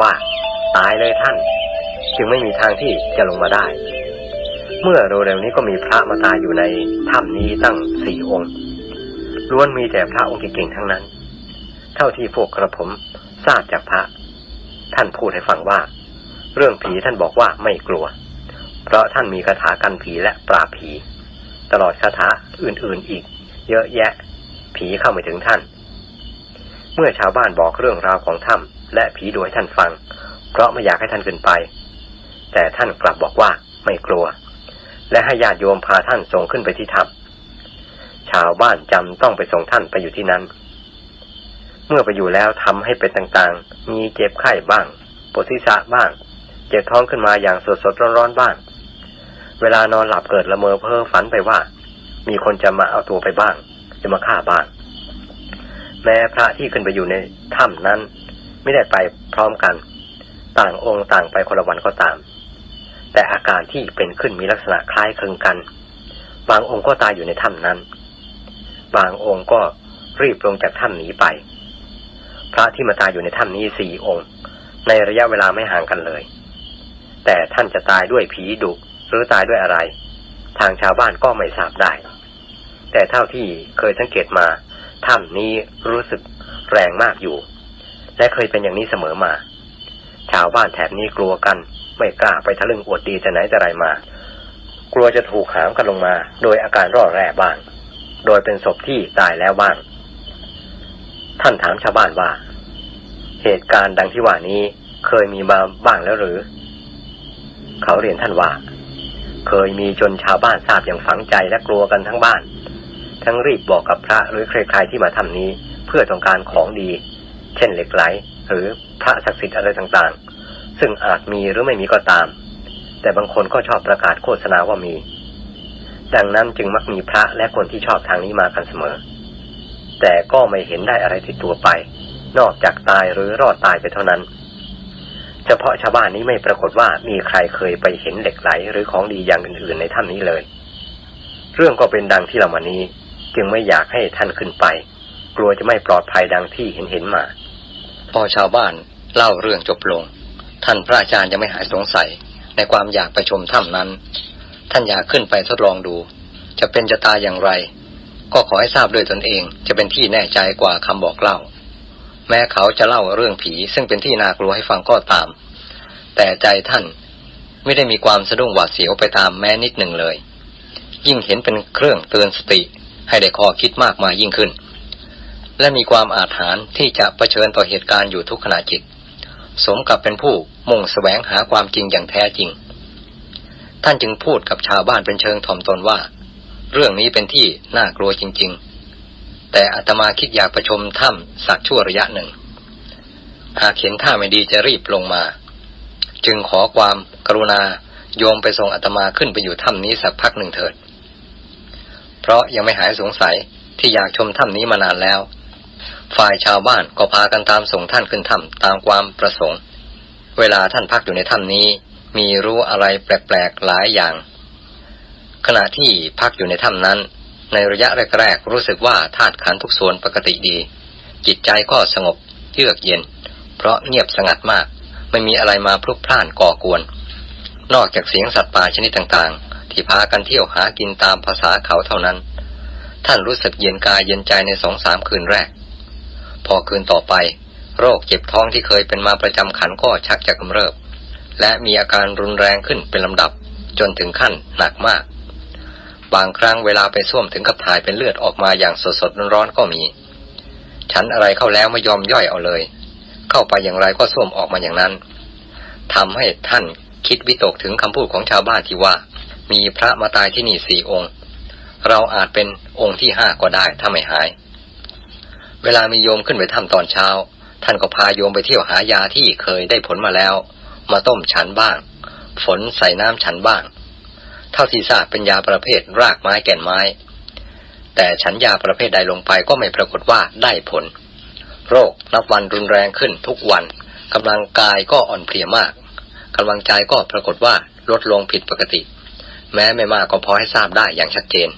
ว่า ตายเลยท่าน จึงไม่มีทางที่จะลงมาได้ เมื่อเร็วๆนี้ก็มีพระมาตายอยู่ในถ้ำนี้ตั้งสี่องค์ล้วนมีแต่พระองค์เก่งๆทั้งนั้น เท่าที่พวกกระผมทราบจากพระ ท่านพูดให้ฟังว่า เรื่องผีท่านบอกว่าไม่กลัว เพราะท่านมีคาถากันผีและปราผี ตลอดคาถาอื่นๆอีก เยอะแยะ ผีเข้าไม่ถึงท่าน เมื่อชาวบ้านบอกเรื่องราวของถ้ำ และผีโดยท่านฟัง เพราะไม่อยากให้ท่านขึ้นไป แต่ท่านกลับบอกว่าไม่กลัว และให้ญาติโยมพาท่านส่งขึ้นไปที่ถ้ำชาวบ้านจำต้องไปส่งท่านไปอยู่ที่นั้น เมื่อไปอยู่แล้วทำให้เป็นต่างๆ มีเจ็บไข้บ้างปวดศีรษะบ้าง เจ็บท้องขึ้นมาอย่างสดๆร้อนๆบ้าง เวลานอนหลับเกิดละเมอเพ้อฝันไปว่า มีคนจะมาเอาตัวไปบ้าง จะมาฆ่าบ้างแม้พระที่ขึ้นไปอยู่ในถ้ำนั้น ไม่ได้ไปพร้อมกัน ต่างองค์ต่างไปคนละวันก็ตาม แต่อาการที่เป็นขึ้นมีลักษณะคล้ายคลึงกัน บางองค์ก็ตายอยู่ในถ้ำนั้น บางองค์ก็รีบลงจากถ้ำหนีไป พระที่มาตายอยู่ในถ้ำนี้สี่องค์ ในระยะเวลาไม่ห่างกันเลย แต่ท่านจะตายด้วยผีดุหรือตายด้วยอะไร ทางชาวบ้านก็ไม่ทราบได้ แต่เท่าที่เคยสังเกตมาถ้ำนี้รู้สึกแรงมากอยู่ และเคยเป็นอย่างนี้เสมอมา ชาวบ้านแถบนี้กลัวกัน ไม่กล้าไปทะลึ่งอวดดีแต่ไหนแต่ไรมา กลัวจะถูกหามกันลงมา โดยอาการร่อแร่บ้าง โดยเป็นศพที่ตายแล้วบ้าง ท่านถามชาวบ้านว่า เหตุการณ์ดังที่ว่านี้เคยมีมาบ้างแล้วหรือ เขาเรียนท่านว่า เคยมีจนชาวบ้านทราบอย่างฝังใจและกลัวกันทั้งบ้าน ทั้งรีบบอกกับพระหรือใครๆที่มาทำนี้ เพื่อต้องการของดี เช่นเหล็กไหล หรือพระศักดิ์สิทธิ์อะไรต่างๆ ซึ่งอาจมีหรือไม่มีก็ตาม แต่บางคนก็ชอบประกาศโฆษณาว่ามี ดังนั้นจึงมักมีพระและคนที่ชอบทางนี้มากันเสมอ แต่ก็ไม่เห็นได้อะไรติดตัวไป นอกจากตายหรือรอดตายไปเท่านั้น เฉพาะชาวบ้านนี้ไม่ปรากฏว่ามีใครเคยไปเห็นเหล็กไหลหรือของดีอย่างอื่นๆในถ้ำนี้เลย เรื่องก็เป็นดังที่เรามานี้จึงไม่อยากให้ท่านขึ้นไป กลัวจะไม่ปลอดภัยดังที่เห็นเห็นมา พอชาวบ้านเล่าเรื่องจบลง ท่านพระอาจารย์ยังไม่หายสงสัยในความอยากไปชมถ้ำนั้น ท่านอยากขึ้นไปทดลองดู จะเป็นจะตายอย่างไร ก็ขอให้ทราบด้วยตนเอง จะเป็นที่แน่ใจกว่าคำบอกเล่า แม้เขาจะเล่าเรื่องผีซึ่งเป็นที่น่ากลัวให้ฟังก็ตาม แต่ใจท่านไม่ได้มีความสะดุ้งหวาดเสียวไปตามแม้นิดหนึ่งเลย ยิ่งเห็นเป็นเครื่องเตือนสติให้ได้ข้อคิดมากมายยิ่งขึ้น และมีความอาถรรพ์ที่จะะเผชิญต่อเหตุการณ์อยู่ทุกขณะจิต สมกับเป็นผู้มุ่งแสวงหาความจริงอย่างแท้จริง ท่านจึงพูดกับชาวบ้านเป็นเชิงถ่อมตนว่า เรื่องนี้เป็นที่น่ากลัวจริง ๆ แต่อาตมาคิดอยากประชมถ้ำสักชั่วระยะหนึ่ง หากเห็นท่าไม่ดีจะรีบลงมา จึงขอความกรุณาโยมไปส่งอาตมาขึ้นไปอยู่ถ้ำนี้สักพักหนึ่งเถิด เพราะยังไม่หายสงสัยที่อยากชมถ้ำนี้มานานแล้ว ฝ่ายชาวบ้านก็พากันตามส่งท่านขึ้นถ้ำตามความประสงค์ เวลาท่านพักอยู่ในถ้ำนี้ มีรู้อะไรแปลกๆหลายอย่าง ขณะที่พักอยู่ในถ้ำนั้น ในระยะแรกๆรู้สึกว่าธาตุขันทุกส่วนปกติดี จิตใจก็สงบเยือกเย็น เพราะเงียบสงัดมากไม่มีอะไรมาพลุกพล่านก่อกวน นอกจากเสียงสัตว์ป่าชนิดต่างๆ ที่พากันเที่ยวหากินตามภาษาเขาเท่านั้น ท่านรู้สึกเย็นกายเย็นใจในสองสามคืนแรก พอคืนต่อไป โรคเจ็บท้องที่เคยเป็นมาประจำขันก็ชักจะกำเริบ และมีอาการรุนแรงขึ้นเป็นลำดับ จนถึงขั้นหนักมาก บางครั้งเวลาไปส้วมถึงกับถ่ายเป็นเลือดออกมาอย่างสดๆร้อนๆก็มี ฉันอะไรเข้าแล้วไม่ยอมย่อยเอาเลย เข้าไปอย่างไรก็ส้วมออกมาอย่างนั้นทำให้ท่านคิดวิตกถึงคำพูดของชาวบ้านที่ว่า มีพระมาตายที่นี่สี่องค์ เราอาจเป็นองค์ที่ห้าก็ได้ถ้าไม่หาย เวลามีโยมขึ้นไปทำตอนเช้า ท่านก็พาโยมไปเที่ยวหายาที่เคยได้ผลมาแล้ว มาต้มฉันบ้าง ฝนใส่น้ำฉันบ้าง เท่าที่ทราบเป็นยาประเภทรากไม้แก่นไม้ แต่ฉันยาประเภทใดลงไปก็ไม่ปรากฏว่าได้ผล โรคนับวันรุนแรงขึ้นทุกวันกำลังกายก็อ่อนเพลียมากกำลังใจก็ปรากฏว่าลดลงผิดปกติ แม้ไม่มากก็พอให้ทราบได้อย่างชัดเจน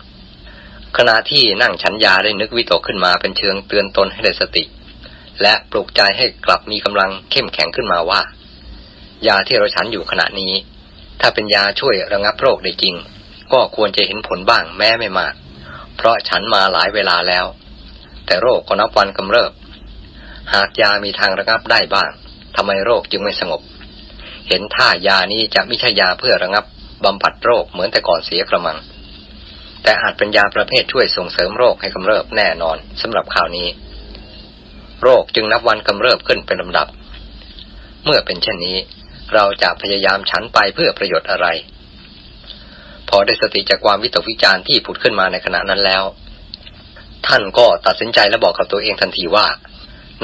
ขณะที่นั่งฉันยาได้นึกวิตกขึ้นมาเป็นเชิงเตือนตนให้ได้สติ และปลุกใจให้กลับมีกำลังเข้มแข็งขึ้นมาว่า ยาที่เราฉันอยู่ขณะนี้ ถ้าเป็นยาช่วยระงับโรคได้จริง ก็ควรจะเห็นผลบ้างแม้ไม่มาก เพราะฉันมาหลายเวลาแล้ว แต่โรคก็นับวันกำเริบ หากยามีทางระงับได้บ้างทำไมโรคจึงไม่สงบ เห็นท่ายานี้จะไม่ใช่ยาเพื่อระงับบำบัดโรคเหมือนแต่ก่อนเสียกระมัง แต่อาจเป็นยาประเภทช่วยส่งเสริมโรคให้กำเริบแน่นอนสำหรับข่าวนี้ โรคจึงนับวันกำเริบขึ้นเป็นลำดับ เมื่อเป็นเช่นนี้ เราจะพยายามฉันไปเพื่อประโยชน์อะไร พอได้สติจากความวิตกวิจารณ์ที่ผุดขึ้นมาในขณะนั้นแล้ว ท่านก็ตัดสินใจและบอกกับตัวเองทันทีว่า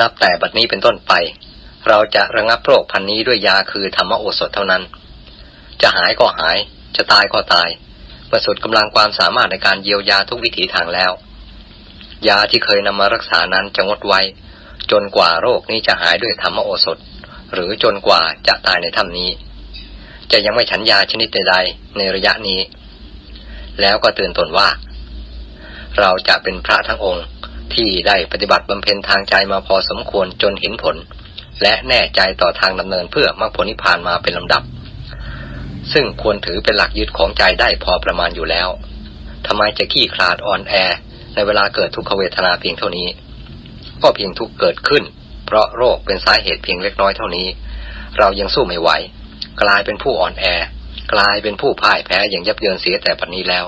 นับแต่บัดนี้เป็นต้นไป เราจะระงับโรคพันนี้ด้วยยาคือธรรมโอสถเท่านั้น จะหายก็หาย จะตายก็ตาย เมื่อสุดกำลังความสามารถในการเยียวยาทุกวิถีทางแล้ว ยาที่เคยนำมารักษานั้นจะงดไว้ จนกว่าโรคนี้จะหายด้วยธรรมโอสถ หรือจนกว่าจะตายในถ้ำนี้ จะยังไม่ฉันยาชนิดใดๆในระยะนี้ แล้วก็เตือนตนว่า เราจะเป็นพระทั้งองค์ที่ได้ปฏิบัติบำเพ็ญทางใจมาพอสมควรจนเห็นผล และแน่ใจต่อทางดำเนินเพื่อมรรคผลนิพพานมาเป็นลำดับ ซึ่งควรถือเป็นหลักยึดของใจได้พอประมาณอยู่แล้วทำไมจะขี้คลาดอ่อนแอ ในเวลาเกิดทุกขเวทนาเพียงเท่านี้ ก็เพียงทุกเกิดขึ้น เพราะโรคเป็นสาเหตุเพียงเล็กน้อยเท่านี้ เรายังสู้ไม่ไหว กลายเป็นผู้อ่อนแอ กลายเป็นผู้พ่ายแพ้อย่างยับเยินเสียแต่ปัจนี้แล้ว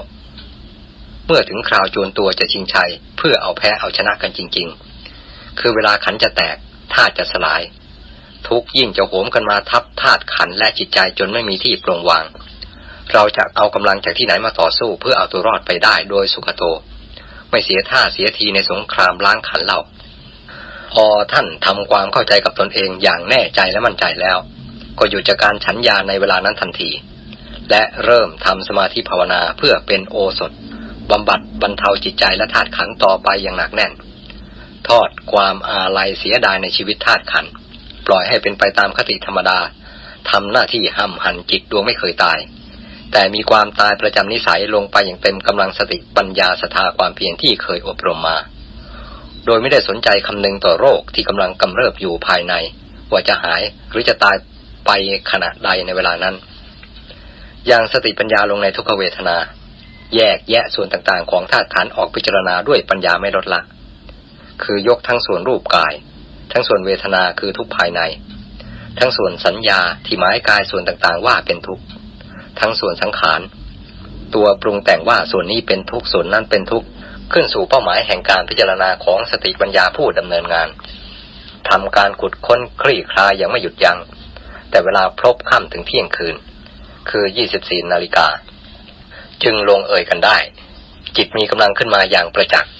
เมื่อถึงคราวจวนตัวจะชิงชัย เพื่อเอาแพ้เอาชนะกันจริง ๆ คือเวลาขันจะแตกธาตุจะสลาย ทุกยิ่งจะโหมกันมาทับธาตุขันและจิตใจจนไม่มีที่โปร่งวาง เราจะเอากำลังจากที่ไหนมาต่อสู้เพื่อเอาตัวรอดไปได้โดยสุขโต ไม่เสียท่าเสียทีในสงครามล้างขันเล่าพอท่านทำความเข้าใจกับตนเองอย่างแน่ใจและมั่นใจแล้ว ก็อยู่จากการฉันยาในเวลานั้นทันที และเริ่มทำสมาธิภาวนาเพื่อเป็นโอสถบำบัดบรรเทาจิตใจและธาตุขันต่อไปอย่างหนักแน่น ทอดความอาลัยเสียดายในชีวิตธาตุขัน ปล่อยให้เป็นไปตามคติธรรมดาทำหน้าที่ห้ำหันจิตดวงไม่เคยตาย แต่มีความตายประจำนิสัยลงไปอย่างเต็มกำลังสติปัญญาศรัทธาความเพียรที่เคยอบรมมา โดยไม่ได้สนใจคำนึงต่อโรคที่กำลังกำเริบอยู่ภายใน ว่าจะหายหรือจะตายไปขณะใดในเวลานั้น อย่างสติปัญญาลงในทุกขเวทนา แยกแยะส่วนต่างๆ ของธาตุขันออกพิจารณาด้วยปัญญาไม่ลดละ คือยกทั้งส่วนรูปกาย ทั้งส่วนเวทนาคือทุกภายใน ทั้งส่วนสัญญาที่หมายกายส่วนต่างๆ ว่าเป็นทุกข์ทั้งส่วนสังขาร ตัวปรุงแต่งว่าส่วนนี้เป็นทุกข์ส่วนนั้นเป็นทุกข์ขึ้นสู่เป้าหมายแห่งการพิจารณาของสติปัญญาผู้ดำเนินงานทำการขุดค้นคลี่คลายอย่างไม่หยุดยัง้งแต่เวลาพลบค่ำถึงเที่ยงคืน คือ24นาฬิกา จึงลงเอ่ยกันได้ จิตมีกำลังขึ้นมาอย่างประจักษ์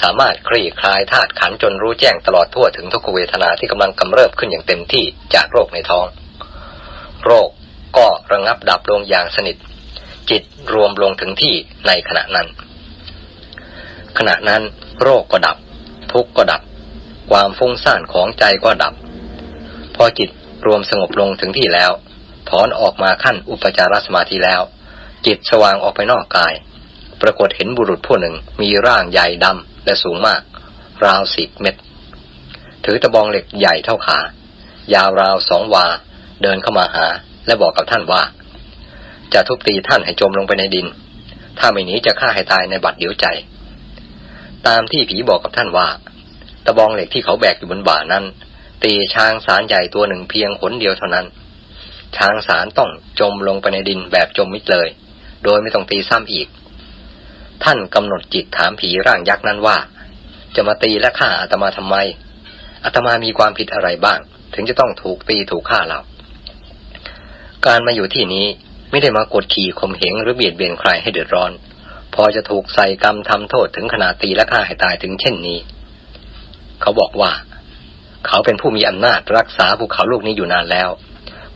สามารถคลี่คลายธาตุขันจนรู้แจ้งตลอดทั่วถึงทุกเวทนาที่กำลังกำเริบขึ้นอย่างเต็มที่จากโรคในท้อง โรคก็ระงับดับลงอย่างสนิท จิตรวมลงถึงที่ในขณะนั้น ขณะนั้น โรคก็ดับ ทุกข์ก็ดับ ความฟุ้งซ่านของใจก็ดับ พอจิตรวมสงบลงถึงที่แล้ว ถอนออกมาขั้นอุปจารสมาธิแล้ว จิตสว่างออกไปนอกกาย ปรากฏเห็นบุรุษผู้หนึ่งมีร่างใหญ่ดำ และสูงมาก ราวสิบเมตร ถือตะบองเหล็กใหญ่เท่าขา ยาวราวสองวา เดินเข้ามาหา และบอกกับท่านว่า จะทุบตีท่านให้จมลงไปในดิน ถ้าไม่หนีจะฆ่าให้ตายในบัดเดียวใจ ตามที่ผีบอกกับท่านว่า ตะบองเหล็กที่เขาแบกอยู่บนบ่านั้น ตีช้างสารใหญ่ตัวหนึ่งเพียงขนเดียวเท่านั้น ช้างสารต้องจมลงไปในดินแบบจมมิดเลย โดยไม่ต้องตีซ้ำอีก ท่านกำหนดจิตถามผีร่างยักษ์นั้นว่า จะมาตีและฆ่าอาตมาทำไมอาตมามีความผิดอะไรบ้าง ถึงจะต้องถูกตีถูกฆ่าเรา การมาอยู่ที่นี้ไม่ได้มากดขี่ข่มเหงหรือเบียดเบียนใครให้เดือดร้อน พอจะถูกใส่กรรมทำโทษถึงขนาดตีและฆ่าให้ตายถึงเช่นนี้ เขาบอกว่า เขาเป็นผู้มีอำนาจรักษาภูเขาลูกนี้อยู่นานแล้ว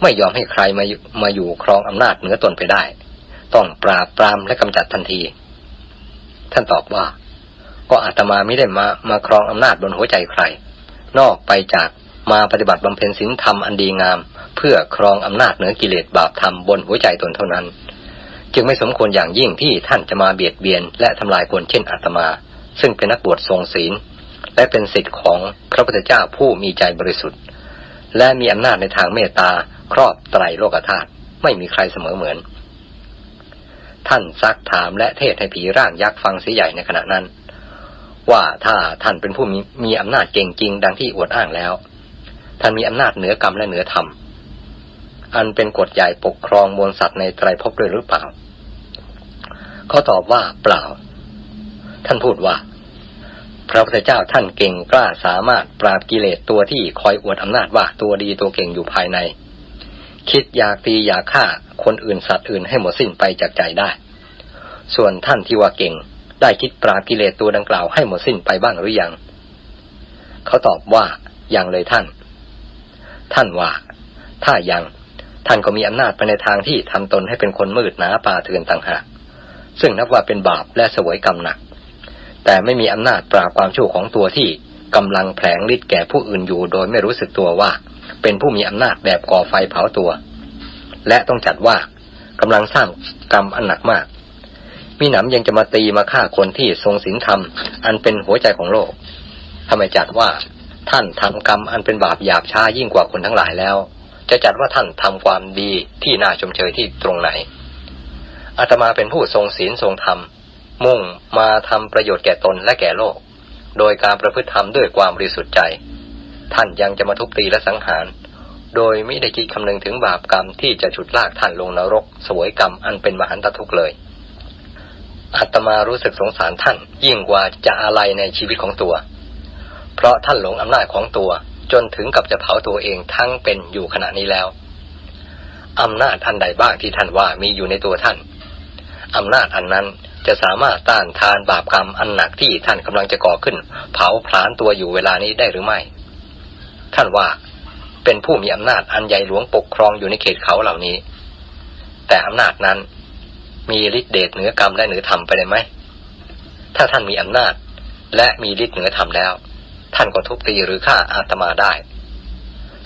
ไม่ยอมให้ใครมามาอยู่ครองอำนาจเหนือตนไปได้ ต้องปราบปรามและกำจัดทันที ท่านตอบว่า ก็อาตมาไม่ได้มามาครองอำนาจบนหัวใจใคร นอกไปจากมาปฏิบัติบำเพ็ญศีลธรรมอันดีงาม เพื่อครองอำนาจเหนือกิเลสบาปธรรมบนหัวใจตนเท่านั้น จึงไม่สมควรอย่างยิ่งที่ท่านจะมาเบียดเบียน และทำลายคนเช่นอาตมา ซึ่งเป็นนักบวชทรงศีล และเป็นสิทธิ์ของพระพุทธเจ้าผู้มีใจบริสุทธิ์ และมีอำนาจในทางเมตตาครอบไตรโลกธาตุไม่มีใครเสมอเหมือน ท่านซักถามและเทศให้ผีร่างยักษ์ฟังเสียใหญ่ในขณะนั้น ว่าถ้าท่านเป็นผู้มีมีอำนาจเก่งจริงดังที่อวดอ้างแล้ว ท่านมีอำนาจเหนือกรรมและเหนือธรรมอันเป็นกฎใหญ่ปกครองมวลสัตว์ในไตรภพด้วยหรือเปล่าเขาตอบว่าเปล่า ท่านพูดว่าพระพุทธเจ้าท่านเก่งกล้าสามารถปราบกิเลสตัวที่คอยอวดอำนาจว่าตัวดีตัวเก่งอยู่ภายใน คิดอยากตีอยากฆ่า คนอื่นสัตว์อื่นให้หมดสิ้นไปจากใจได้ ส่วนท่านที่ว่าเก่ง ได้คิดปราบกิเลสตัวดังกล่าวให้หมดสิ้นไปบ้างหรือยัง เขาตอบว่ายังเลยท่าน ท่านว่า ถ้ายัง ท่านก็มีอำนาจไปในทางที่ทำตนให้เป็นคนมืดหนาป่าเถื่อนต่างหากซึ่งนับว่าเป็นบาปและสวยกรรมหนัก แต่ไม่มีอำนาจปราบความชั่วของตัวที่กำลังแผลงฤทธิ์แก่ผู้อื่นอยู่โดยไม่รู้สึกตัวว่า เป็นผู้มีอำนาจแบบก่อไฟเผาตัว และต้องจัดว่ากำลังสร้างกรรมอันหนักมาก มีหนำยังจะมาตีมาฆ่าคนที่ทรงศีลธรรม อันเป็นหัวใจของโลกทำไมจัดว่าท่านทำกรรมอันเป็นบาปหยาบช้ายิ่งกว่าคนทั้งหลายแล้ว จะจัดว่าท่านทำความดีที่น่าชมเชยที่ตรงไหนอาตมาเป็นผู้ทรงศีลทรงธรรม มุ่งมาทำประโยชน์แก่ตนและแก่โลก โดยการประพฤติธรรมด้วยความบริสุทธิ์ใจ ท่านยังจะมาทุบตีและสังหาร โดยไม่ได้คิดคำนึงถึงบาปกรรมที่จะฉุดลากท่านลงนรก สวยกรรมอันเป็นมหันตทุกข์เลยอาตมารู้สึกสงสารท่าน ยิ่งกว่าจะอะไรในชีวิตของตัว เพราะท่านหลงอำนาจของตัว จนถึงกับจะเผาตัวเองทั้งเป็นอยู่ขณะนี้แล้วอำนาจอันใดบ้างที่ท่านว่ามีอยู่ในตัวท่านอำนาจอันนั้นจะสามารถต้านทานบาปกรรมอันหนักที่ท่านกำลังจะก่อขึ้น เผาผลาญตัวอยู่เวลานี้ได้หรือไม่ ท่านว่า เป็นผู้มีอำนาจอันใหญ่หลวงปกครองอยู่ในเขตเขาเหล่านี้ แต่อำนาจนั้นมีฤทธิเดชเหนือกรรมและเหนือธรรมไปได้ไหม ถ้าท่านมีอำนาจและมีฤทธิ์เหนือธรรมแล้ว ท่านก็ทุบตีหรือฆ่าอาตมาได้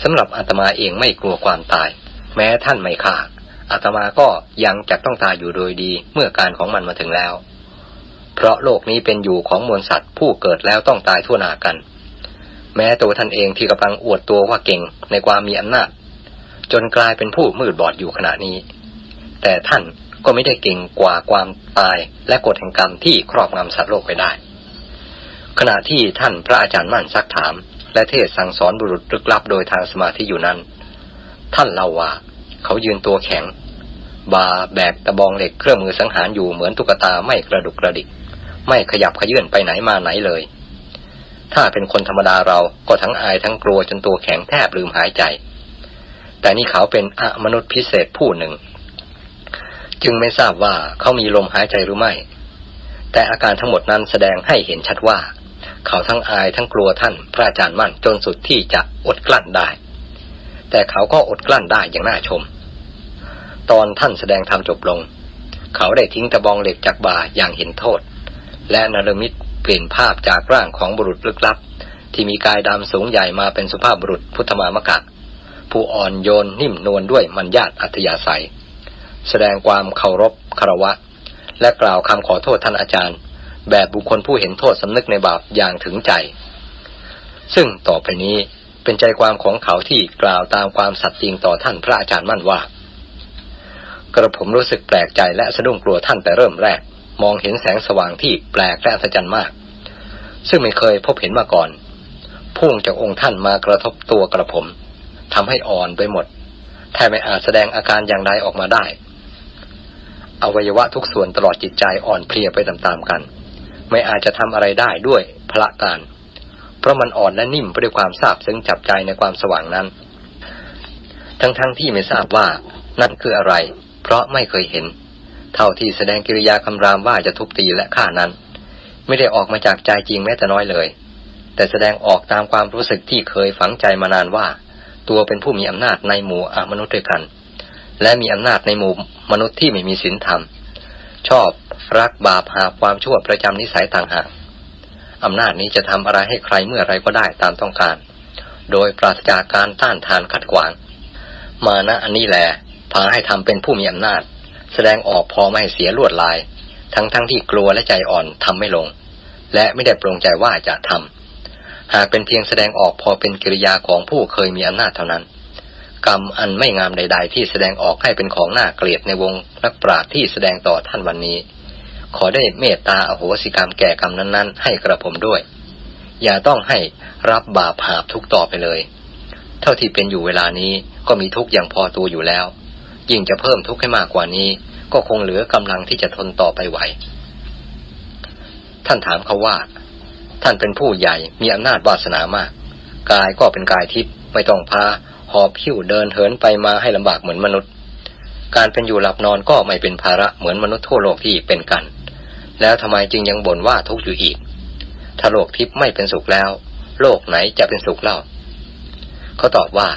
สำหรับอาตมาเองไม่กลัวความตาย แม้ท่านไม่ฆ่าอาตมาก็ยังจะต้องตายอยู่โดยดีเมื่อการของมันมาถึงแล้ว เพราะโลกนี้เป็นอยู่ของมวลสัตว์ผู้เกิดแล้วต้องตายทั่วหน้ากัน แม้ตัวท่านเองที่กำลังอวดตัวว่าเก่งในความมีอำนาจ จนกลายเป็นผู้มืดบอดอยู่ขณะนี้ แต่ท่านก็ไม่ได้เก่งกว่าความตายและกฎแห่งกรรมที่ครอบงำสัตว์โลกไปได้ ขณะที่ท่านพระอาจารย์มั่นซักถาม และเทศสั่งสอนบุรุษลึกลับโดยทางสมาธิอยู่นั้น ท่านเล่าว่าเขายืนตัวแข็ง บาแบกตะบองเหล็กเครื่องมือสังหารอยู่เหมือนตุ๊กตาไม่กระดุกกระดิก ไม่ขยับขยื่นไปไหนมาไหนเลย ถ้าเป็นคนธรรมดาเราก็ทั้งอายทั้งกลัวจนตัวแข็งแทบลืมหายใจ แต่นี่เขาเป็นอมนุษย์พิเศษผู้หนึ่ง จึงไม่ทราบว่าเขามีลมหายใจหรือไม่ แต่อาการทั้งหมดนั้นแสดงให้เห็นชัดว่า เขาทั้งอายทั้งกลัวท่านพระอาจารย์มั่นจนสุดที่จะอดกลั้นได้ แต่เขาก็อดกลั้นได้อย่างน่าชม ตอนท่านแสดงธรรมจบลง เขาได้ทิ้งตะบองเหล็กจากบ่าอย่างเห็นโทษ และนรมิต เปลี่ยนภาพจากร่างของบุรุษลึกลับ ที่มีกายดำสูงใหญ่มาเป็นสุภาพบุรุษพุทธมามกะ ผู้อ่อนโยนนิ่มนวลด้วยมัญญาตอัธยาศัย แสดงความเคารพคารวะ และกล่าวคำขอโทษท่านอาจารย์ แบบบุคคลผู้เห็นโทษสำนึกในบาปอย่างถึงใจ ซึ่งต่อไปนี้เป็นใจความของเขาที่กล่าวตามความสัตย์จริงต่อท่านพระอาจารย์มั่นว่า กระผมรู้สึกแปลกใจและสะดุ้งกลัวท่านแต่เริ่มแรก มองเห็นแสงสว่างที่แปลกและอัศจรรย์มาก ซึ่งไม่เคยพบเห็นมาก่อน พุ่งจากองค์ท่านมากระทบตัวกระผมทำให้อ่อนไปหมดแทบไม่อาจแสดงอาการอย่างใดออกมาได้ อวัยวะทุกส่วนตลอดจิตใจอ่อนเพลียไปตามๆกัน ไม่อาจจะทำอะไรได้ด้วยพละการ เพราะมันอ่อนและนิ่มไปด้วยความทราบซึ้งจับใจในความสว่างนั้น ทั้งๆทที่ไม่ทราบว่านั่นคืออะไร เพราะไม่เคยเห็น เท่าที่แสดงกิริยาคำรามว่าจะทุบตีและฆ่านั้น ไม่ได้ออกมาจากใจจริงแม้แต่น้อยเลย แต่แสดงออกตามความรู้สึกที่เคยฝังใจมานานว่า ตัวเป็นผู้มีอำนาจในหมู่อมนุษย์ด้วยกัน และมีอำนาจในหมู่มนุษย์ที่ไม่มีศีลธรรม ชอบรักบาปหาความชั่วประจำนิสัยต่างหากอำนาจนี้จะทำอะไรให้ใครเมื่อไรก็ได้ตามต้องการ โดยปราศจากการต้านทานขัดขวาง มานะอันนี้แหละพาให้ทำเป็นผู้มีอำนาจ ดงออกพอไม่เสียลวดลาย ทั้งๆทที่กลัวและใจอ่อนทำไม่ลง และไม่ได้ปรงใจว่าจะทหากเป็นเพียงแสดงออกพอเป็นกิริยาของผู้เคยมีอำนาจเท่านั้น กรรมอันไม่งามใด ๆ ที่แสดงออกให้เป็นของน่าเกลียดในวงนักปราชญ์ที่แสดงต่อท่านวันนี้ ขอได้เมตตาอโหสิกรรมแก่กรรมนั้นๆ ให้กระผมด้วย อย่าต้องให้รับบาปหาบทุกต่อไปเลย เท่าที่เป็นอยู่เวลานี้ก็มีทุกอย่างพอตัวอยู่แล้ว ยิ่งจะเพิ่มทุกข์ให้มากกว่านี้ ก็คงเหลือกำลังที่จะทนต่อไปไหว ท่านถามเขาว่า ท่านเป็นผู้ใหญ่มีอำนาจวาสนามาก กายก็เป็นกายทิพย์ไม่ต้องพาหอบหิ้วเดินเหินไปมาให้ลำบากเหมือนมนุษย์ การเป็นอยู่หลับนอนก็ไม่เป็นภาระเหมือนมนุษย์ทั่วโลกที่เป็นกัน แล้วทำไมจึงยังบ่นว่าทุกข์อยู่อีก ถ้าโลกทิพย์ไม่เป็นสุขแล้ว โลกไหนจะเป็นสุขเล่าเขาตอบว่า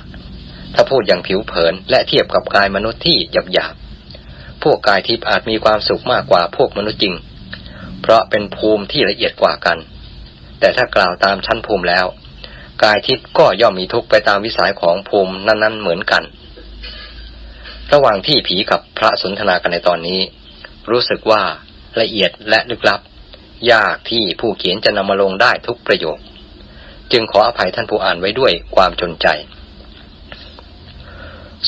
ถ้าพูดอย่างผิวเผิน และเทียบกับกายมนุษย์ที่หยาบหยาบๆพวกกายทิพย์อาจมีความสุขมากกว่าพวกมนุษย์จริง เพราะเป็นภูมิที่ละเอียดกว่ากัน แต่ถ้ากล่าวตามชั้นภูมิแล้ว กายทิพย์ก็ย่อมมีทุกข์ไปตามวิสัยของภูมินั้น ๆ เหมือนกัน ระหว่างที่ผีกับพระสนทนากันในตอนนี้ รู้สึกว่าละเอียดและลึกลับ ยากที่ผู้เขียนจะนำมาลงได้ทุกประโยค จึงขออภัยท่านผู้อ่านไว้ด้วยความจนใจ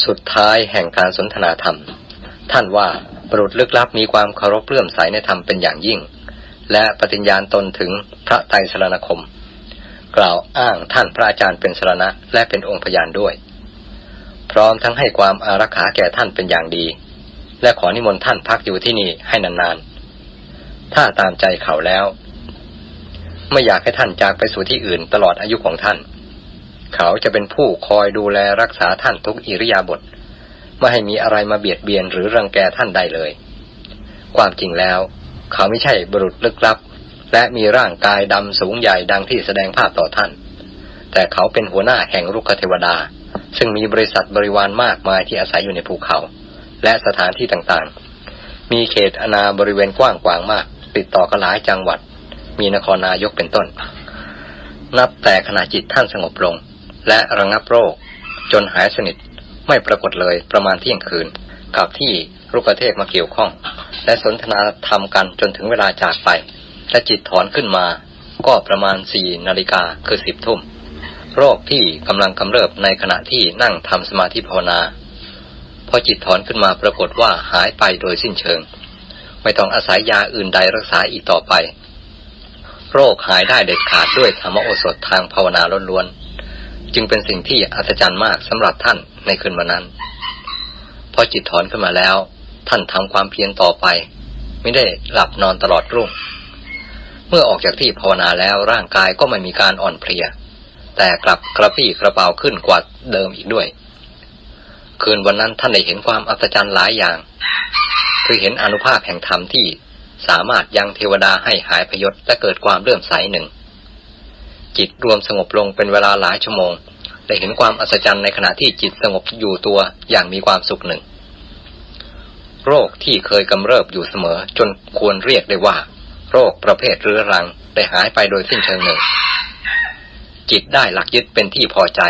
สุดท้ายแห่งการสนทนาธรรม ท่านว่าบุรุษลึกลับมีความเคารพเลื่อมใสในธรรมเป็นอย่างยิ่ง และปฏิญญาณตนถึงพระไตรสรณคม กล่าวอ้างท่านพระอาจารย์เป็นสรณะและเป็นองค์พยานด้วย พร้อมทั้งให้ความอารักขาแก่ท่านเป็นอย่างดี และขอนิมนต์ท่านพักอยู่ที่นี่ให้นานๆ ถ้าตามใจเขาแล้ว ไม่อยากให้ท่านจากไปสู่ที่อื่นตลอดอายุของท่าน เขาจะเป็นผู้คอยดูแลรักษาท่านทุกอิริยาบถไม่ให้มีอะไรมาเบียดเบียนหรือรังแกท่านได้เลย ความจริงแล้ว เขาไม่ใช่บุรุษลึกลับ และมีร่างกายดำสูงใหญ่ดังที่แสดงภาพต่อท่าน แต่เขาเป็นหัวหน้าแห่งรุกขเทวดา ซึ่งมีบริษัทบริวารมากมายที่อาศัยอยู่ในภูเขา และสถานที่ต่างๆ มีเขตอนาบริเวณกว้างขวางมาก ติดต่อกันหลายจังหวัด มีนครนายกเป็นต้น นับแต่ขณะจิตท่านสงบลง และระงับโรค จนหายสนิทไม่ปรากฏเลยประมาณเที่ยงคืน กับที่รุกเทพมาเกี่ยวข้อง และสนทนาธรรมกันจนถึงเวลาจากไป และจิตถอนขึ้นมาก็ประมาณสี่นาฬิกาคือสิบทุ่ม โรคที่กำลังกำเริบในขณะที่นั่งทำสมาธิภาวนา พอจิตถอนขึ้นมาปรากฏว่าหายไปโดยสิ้นเชิง ไม่ต้องอาศัยยาอื่นใดรักษาอีกต่อไป โรคหายได้เด็ดขาดด้วยธรรมโอสถทางภาวนาล้วนๆ จึงเป็นสิ่งที่อัศจรรย์มากสำหรับท่านในคืนวันนั้น พอจิตถอนขึ้นมาแล้ว ท่านทำความเพียรต่อไป ไม่ได้หลับนอนตลอดรุ่ง เมื่อออกจากที่ภาวนาแล้วร่างกายก็ไม่มีการอ่อนเพลีย แต่กลับกระปี้กระเป๋าขึ้นกว่าเดิมอีกด้วย คืนวันนั้นท่านได้เห็นความอัศจรรย์หลายอย่าง คือเห็นอนุภาพแห่งธรรมที่สามารถยังเทวดาให้หายพยศและเกิดความเลื่อมใสหนึ่ง จิตรวมสงบลงเป็นเวลาหลายชั่วโมงได้เห็นความอัศจรรย์ในขณะที่จิตสงบอยู่ตัวอย่างมีความสุขหนึ่ง โรคที่เคยกำเริบอยู่เสมอ จนควรเรียกได้ว่า โรคประเภทเรื้อรังได้หายไปโดยสิ้นเชิงหนึ่ง จิตได้หลักยึดเป็นที่พอใจ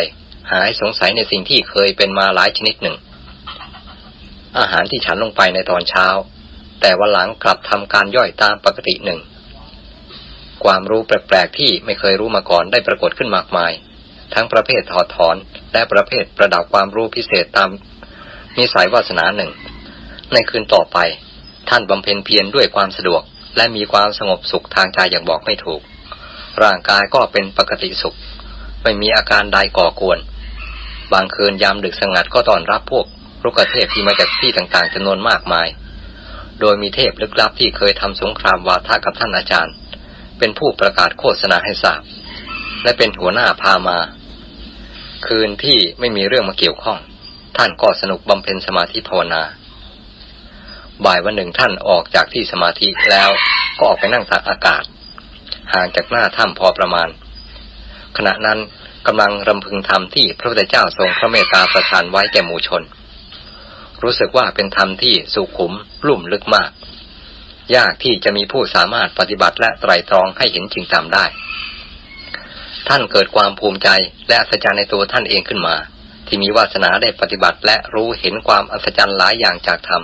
หายสงสัยในสิ่งที่เคยเป็นมาหลายชนิดหนึ่ง อาหารที่ฉันลงไปในตอนเช้า แต่วันหลังกลับทำการย่อยตามปกติหนึ่ง ความรู้แปลกๆที่ไม่เคยรู้มาก่อนได้ปรากฏขึ้นมากมาย ทั้งประเภทถอดถอนและประเภทประดับความรู้พิเศษตามนิสัยวาสนาหนึ่ง ในคืนต่อไป ท่านบำเพ็ญเพียรด้วยความสะดวก และมีความสงบสุขทางใจอย่างบอกไม่ถูก ร่างกายก็เป็นปกติสุข ไม่มีอาการใดก่อกวน บางคืนยามดึกสงัดก็ต้อนรับพวกรุกเทพที่มาจากที่ต่างๆจำนวนมากมาย โดยมีเทพลึกลับที่เคยทำสงครามวาทะกับท่านอาจารย์ เป็นผู้ประกาศโฆษณาให้ทราบ และเป็นหัวหน้าพามา คืนที่ไม่มีเรื่องมาเกี่ยวข้อง ท่านก็สนุกบำเพ็ญสมาธิภาวนา บ่ายวันหนึ่งท่านออกจากที่สมาธิแล้วก็ออกไปนั่งตากอากาศ ห่างจากหน้าถ้ำพอประมาณ ขณะนั้นกำลังรำพึงธรรมที่พระพุทธเจ้าทรงพระเมตตาประทานไว้แก่หมู่ชน รู้สึกว่าเป็นธรรมที่สุขุมลุ่มลึกมาก ยากที่จะมีผู้สามารถปฏิบัติและไตรตรองให้เห็นจริงตามได้ ท่านเกิดความภูมิใจและอัศจรรย์ในตัวท่านเองขึ้นมา ที่มีวาสนาได้ปฏิบัติและรู้เห็นความอัศจรรย์หลายอย่างจากธรรม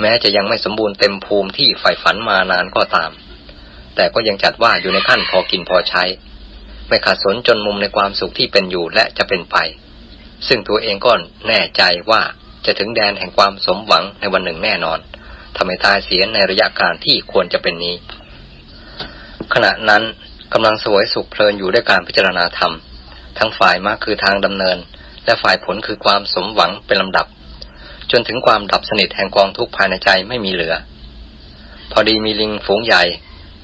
แม้จะยังไม่สมบูรณ์เต็มภูมิที่ใฝ่ฝันมานานก็ตาม แต่ก็ยังจัดว่าอยู่ในขั้นพอกินพอใช้ ไม่ขาดสนจนมุมในความสุขที่เป็นอยู่และจะเป็นไป ซึ่งตัวเองก็แน่ใจว่าจะถึงแดนแห่งความสมหวังในวันหนึ่งแน่นอน ทำให้ตายเสียในระยะการที่ควรจะเป็นนี้ ขณะนั้นกำลังสวยสุขเพลินอยู่ด้วยการพิจารณาธรรม ทั้งฝ่ายมากคือทางดำเนิน และฝ่ายผลคือความสมหวังเป็นลำดับ จนถึงความดับสนิทแห่งกองทุกข์ภายในใจไม่มีเหลือ พอดีมีลิงฝูงใหญ่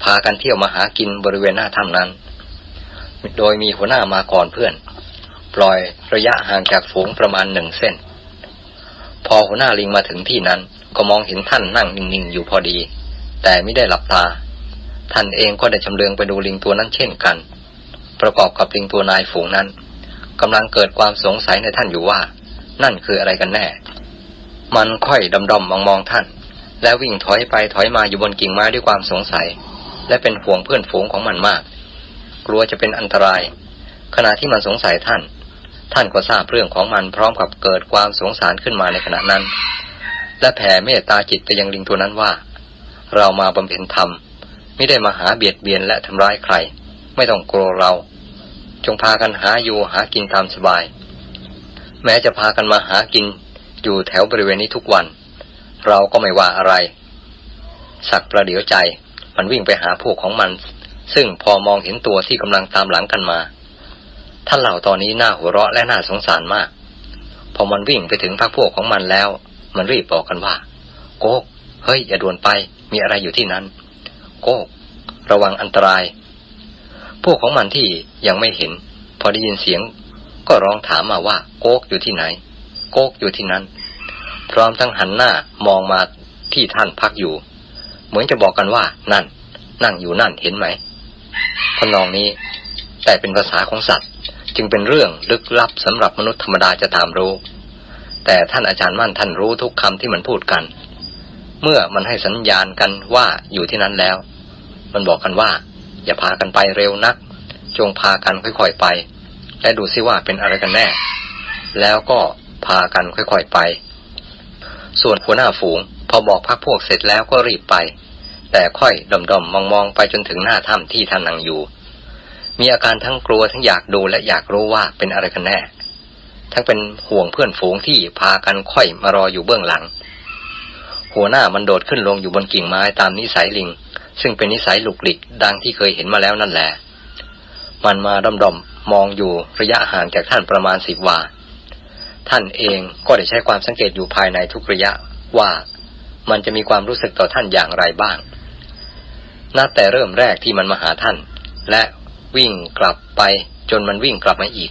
พากันเที่ยวมาหากินบริเวณหน้าถ้ำนั้น โดยมีหัวหน้ามาก่อนเพื่อน ปล่อยระยะห่างจากฝูงประมาณหนึ่งเส้น พอหัวหน้าลิงมาถึงที่นั้น ก็มองเห็นท่านนั่งนิ่งๆอยู่พอดี แต่ไม่ได้หลับตา ท่านเองก็ได้ชำเลืองไปดูลิงตัวนั้นเช่นกัน ประกอบกับลิงตัวนายฝูงนั้นกำลังเกิดความสงสัยในท่านอยู่ว่า นั่นคืออะไรกันแน่ มันค่อยดำดมมองมองท่าน แล้ววิ่งถอยไปถอยมาอยู่บนกิ่งไม้ด้วยความสงสัย และเป็นห่วงเพื่อนฝูงของมันมาก กลัวจะเป็นอันตราย ขณะที่มันสงสัยท่าน ท่านก็ทราบเรื่องของมันพร้อมกับเกิดความสงสารขึ้นมาในขณะนั้น และแผ่เมตตาจิตไปยังลิงตัวนั้นว่า เรามาบำเพ็ญธรรม ไม่ได้มาหาเบียดเบียนและทำร้ายใคร ไม่ต้องกลัวเรา จงพากันหาอยู่หากินตามสบาย แม้จะพากันมาหากินอยู่แถวบริเวณนี้ทุกวัน เราก็ไม่ว่าอะไร สักประเดี๋ยวใจมันวิ่งไปหาพวกของมัน ซึ่งพอมองเห็นตัวที่กำลังตามหลังกันมาท่านเหล่าตอนนี้หน่าหัวเราะและหน่าสงสารมาก พอมันวิ่งไปถึงพรรคพวกของมันแล้ว มันรีบบอกกันว่า โกกเฮ้ย อย่าด่วนไป มีอะไรอยู่ที่นั้น โกกระวังอันตราย พวกของมันที่ยังไม่เห็น พอได้ยินเสียง ก็ร้องถามมาว่า โกกอยู่ที่ไหน โกกอยู่ที่นั้น พร้อมทั้งหันหน้ามองมาที่ท่านพักอยู่ เหมือนจะบอกกันว่า นั่น นั่งอยู่นั่นเห็นไหมทำนองนี้ แต่เป็นภาษาของสัตว์ จึงเป็นเรื่องลึกลับสำหรับมนุษย์ธรรมดาจะตามรู้ แต่ท่านอาจารย์มั่นท่านรู้ทุกคำที่มันพูดกัน เมื่อมันให้สัญญาณกันว่าอยู่ที่นั้นแล้ว มันบอกกันว่า อย่าพากันไปเร็วนัก จงพากันค่อยๆไป และดูซิว่าเป็นอะไรกันแน่ แล้วก็พากันค่อยๆไป ส่วนหัวหน้าฝูง พอบอกพักพวกเสร็จแล้วก็รีบไป แต่ค่อยดมๆมองๆไปจนถึงหน้าถ้ำที่ท่านนั่งอยู่ มีอาการทั้งกลัวทั้งอยากดูและอยากรู้ว่าเป็นอะไรกันแน่ ทั้งเป็นห่วงเพื่อนฝูงที่พากันค่อยมารออยู่เบื้องหลัง หัวหน้ามันโดดขึ้นลงอยู่บนกิ่งไม้ตามนิสัยลิง ซึ่งเป็นนิสัยหลุกหลิกดังที่เคยเห็นมาแล้วนั่นแหละ มันมาดำดมมองอยู่ระยะห่างจากท่านประมาณสิบวา ท่านเองก็ได้ใช้ความสังเกตอยู่ภายในทุกระยะว่ามันจะมีความรู้สึกต่อท่านอย่างไรบ้าง นับแต่เริ่มแรกที่มันมาหาท่าน และวิ่งกลับไปจนมันวิ่งกลับมาอีก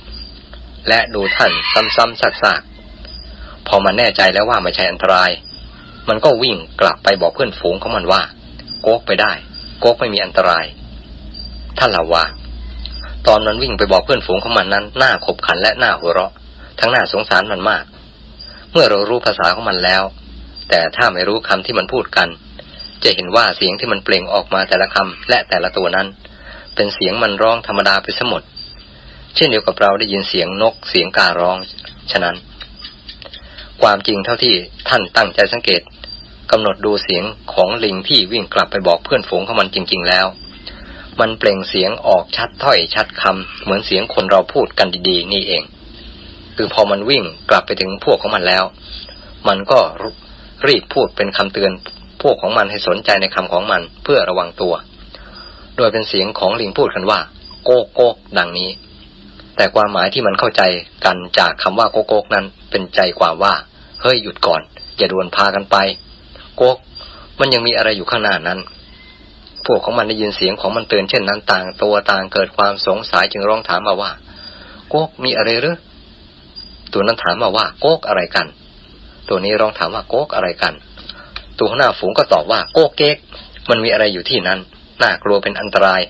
และดูท่านซ้ำๆซากๆพอมันแน่ใจแล้วว่าไม่ใช่อันตราย มันก็วิ่งกลับไปบอกเพื่อนฝูงของมันว่า โกกไปได้ โกกไม่มีอันตราย ท่านเล่าว่า ตอนมันวิ่งไปบอกเพื่อนฝูงของมันนั้นหน้าขบขันและหน้าหัวเราะ ทั้งหน้าสงสารมันมาก เมื่อเรารู้ภาษาของมันแล้ว แต่ถ้าไม่รู้คำที่มันพูดกัน จะเห็นว่าเสียงที่มันเปล่งออกมาแต่ละคำและแต่ละตัวนั้น เป็นเสียงมันร้องธรรมดาไปสมด เช่นเดียวกับเราได้ยินเสียงนกเสียงการ้อง ฉะนั้น ความจริงเท่าที่ท่านตั้งใจสังเกตกำหนดดูเสียงของลิงที่วิ่งกลับไปบอกเพื่อนฝูงของมันจริง ๆ แล้ว มันเปล่งเสียงออกชัดถ้อยชัดคำเหมือนเสียงคนเราพูดกันดีๆ นี่เอง คือพอมันวิ่งกลับไปถึงพวกของมันแล้ว มันก็รีบพูดเป็นคำเตือนพวกของมันให้สนใจในคำของมันเพื่อระวังตัว โดยเป็นเสียงของลิงพูดกันว่า โกโกกดังนี้ แต่ความหมายที่มันเข้าใจกันจากคำว่าโกกโกกนั้นเป็นใจความว่า เฮ้ยหยุดก่อน อย่าด่วนพากันไป โกก มันยังมีอะไรอยู่ข้างหน้านั้น พวกของมันได้ยินเสียงของมันเตือนเช่นนั้นต่าง ตัวต่างเกิดความสงสัยจึงร้องถามมาว่า โกกมีอะไรหรือตัวนั้นถามมาว่าโกกอะไรกัน ตัวนี้ร้องถามว่าโกกอะไรกัน ตัวหัวหน้าฝูงก็ตอบว่าโกกเก๊กมันมีอะไรอยู่ที่นั้นน่ากลัวเป็นอันตราย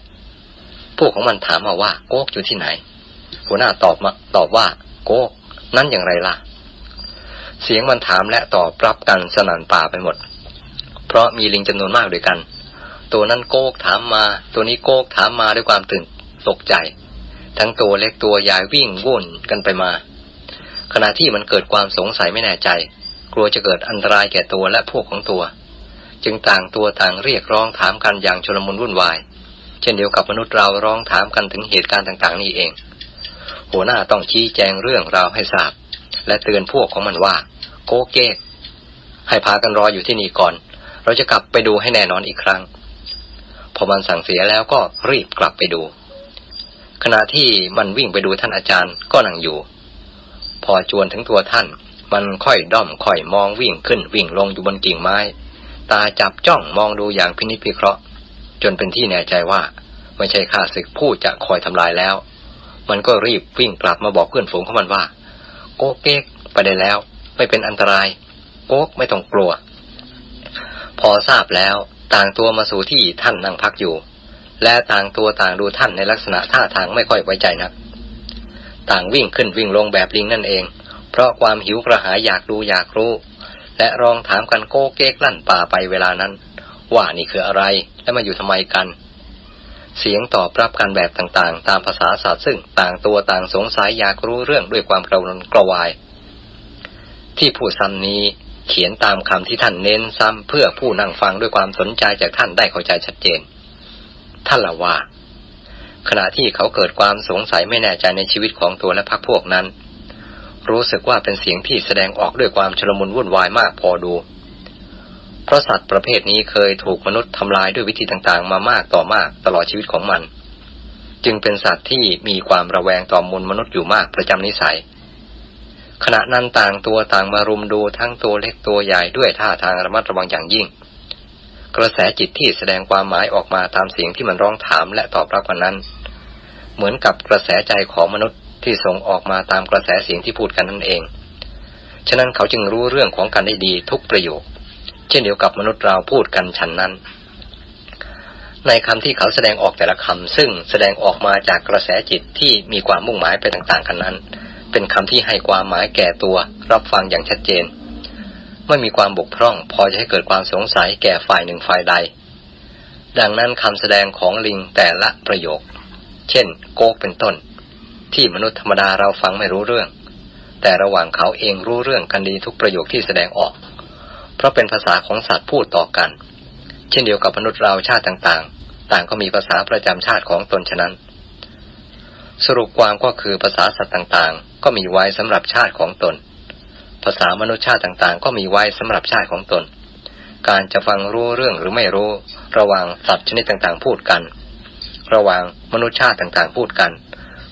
พวกของมันถามมาว่าโกกอยู่ที่ไหน หัวหน้าตอบมาตอบว่า โกกนั่นอย่างไรล่ะ เสียงมันถามและตอบรับกันสนั่นป่าไปหมด เพราะมีลิงจำนวนมากด้วยกัน ตัวนั้นโกกถามมา ตัวนี้โกกถามมาด้วยความตื่นตกใจ ทั้งตัวเล็กตัวใหญ่วิ่งวุ่นกันไปมา ขณะที่มันเกิดความสงสัยไม่แน่ใจ กลัวจะเกิดอันตรายแก่ตัวและพวกของตัว จึงต่างตัวต่างเรียกร้องถามกันอย่างชลมุนวุ่นวาย เช่นเดียวกับมนุษย์เราร้องถามกันถึงเหตุการณ์ต่าง ๆ นี่เอง หัวหน้าต้องชี้แจงเรื่องราวให้ทราบ และเตือนพวกของมันว่า โกเกกให้พากันรออยู่ที่นี่ก่อน เราจะกลับไปดูให้แน่นอนอีกครั้ง พอมันสั่งเสียแล้วก็รีบกลับไปดู ขณะที่มันวิ่งไปดูท่านอาจารย์ก็นั่งอยู่ พอจวนถึงตัวท่าน มันค่อยด้อมค่อยมองวิ่งขึ้นวิ่งลงอยู่บนกิ่งไม้ ตาจับจ้องมองดูอย่างพินิจพิเคราะห์ จนเป็นที่แน่ใจว่า ไม่ใช่ข้าศึกผู้จะคอยทำลายแล้ว มันก็รีบวิ่งกลับมาบอกเพื่อนฝูงของมันว่าโกเก๊กไปได้แล้ว ไม่เป็นอันตราย โก๊กไม่ต้องกลัว พอทราบแล้วต่างตัวมาสู่ที่ท่านนั่งพักอยู่ และต่างตัวต่างดูท่านในลักษณะท่าทางไม่ค่อยไว้ใจนัก ต่างวิ่งขึ้นวิ่งลงแบบลิงนั่นเอง เพราะความหิวกระหายอยากดูอยากรู้ และร้องถามกันโกเก๊กลั่นป่าไปเวลานั้น ว่านี่คืออะไรและมาอยู่ทำไมกัน เสียงตอบรับกันแบบต่างๆ ตามภาษาศาสตร์ซึ่งต่างตัวต่างสงสัยอยากรู้เรื่องด้วยความกระวนกระวาย ที่ผู้ซ้ำนี้เขียนตามคำที่ท่านเน้นซ้ำเพื่อผู้นั่งฟังด้วยความสนใจจากท่านได้เข้าใจชัดเจน ท่านละว่า ขณะที่เขาเกิดความสงสัยไม่แน่ใจในชีวิตของตัวและพรรคพวกนั้น รู้สึกว่าเป็นเสียงที่แสดงออกด้วยความชลมุนวุ่นวายมากพอดู ราะสัตว์ประเภทนี้เคยถูกมนุษย์ทำลายด้วยวิธีต่างๆ มามากต่อมากตลอดชีวิตของมัน จึงเป็นสัตว์ที่มีความระแวงต่อมูลมนุษย์อยู่มากประจำนิสัย ขณะนั้นต่างตัวต่างมารุมดูทั้งตัวเล็กตัวใหญ่ด้วยท่าทางระมัดระวังอย่างยิ่ง กระแสจิตที่แสดงความหมายออกมาตามเสียงที่มันร้องถามและตอบรับกันนั้น เหมือนกับกระแสใจของมนุษย์ที่ส่งออกมาตามกระแสเสียงที่พูดกันนั่นเอง ฉะนั้นเขาจึงรู้เรื่องของกันได้ดีทุกประโยค เช่นเดียวกับมนุษย์เราพูดกันฉันนั้น ในคำที่เขาแสดงออกแต่ละคำซึ่งแสดงออกมาจากกระแสจิตที่มีความมุ่งหมายไปต่างๆกันนั้น เป็นคำที่ให้ความหมายแก่ตัวรับฟังอย่างชัดเจน ไม่มีความบกพร่อง พอจะให้เกิดความสงสัยแก่ฝ่ายหนึ่งฝ่ายใด ดังนั้นคำแสดงของลิงแต่ละประโยค เช่น โกกเป็นต้น ที่มนุษย์ธรรมดาเราฟังไม่รู้เรื่อง แต่ระหว่างเขาเองรู้เรื่องกันดีทุกประโยคที่แสดงออก เพราะเป็นภาษาของสัตว์พูดต่อกัน เช่นเดียวกับมนุษย์เราชาติต่างๆ ต่างก็มีภาษาประจำชาติของตนฉะนั้น สรุปความก็คือภาษาสัตว์ต่างๆ ก็มีไว้สำหรับชาติของตน ภาษามนุษย์ชาติต่างๆ ก็มีไว้สำหรับชาติของตน การจะฟังรู้เรื่องหรือไม่รู้ ระหว่างสัตว์ชนิดต่างๆ พูดกัน ระหว่างมนุษย์ชาติต่างๆ พูดกัน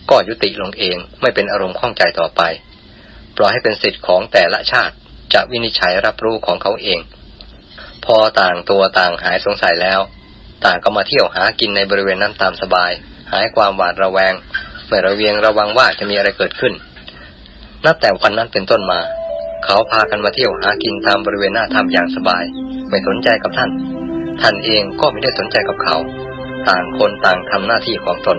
ก็ยุติลงเองไม่เป็นอารมณ์ข้องใจต่อไป ปล่อยให้เป็นสิทธิ์ของแต่ละชาติ จะวินิจฉัยรับรู้ของเขาเอง พอต่างตัวต่างหายสงสัยแล้ว ต่างก็มาเที่ยวหากินในบริเวณนั้นตามสบาย หายความหวาดระแวงไม่ระเวียงระวังว่าจะมีอะไรเกิดขึ้น นับแต่วันนั้นเป็นต้นมา เขาพากันมาเที่ยวหากินตามบริเวณหน้าถ้ำอย่างสบาย ไม่สนใจกับท่าน ท่านเองก็ไม่ได้สนใจกับเขา ต่างคนต่างทำหน้าที่ของตน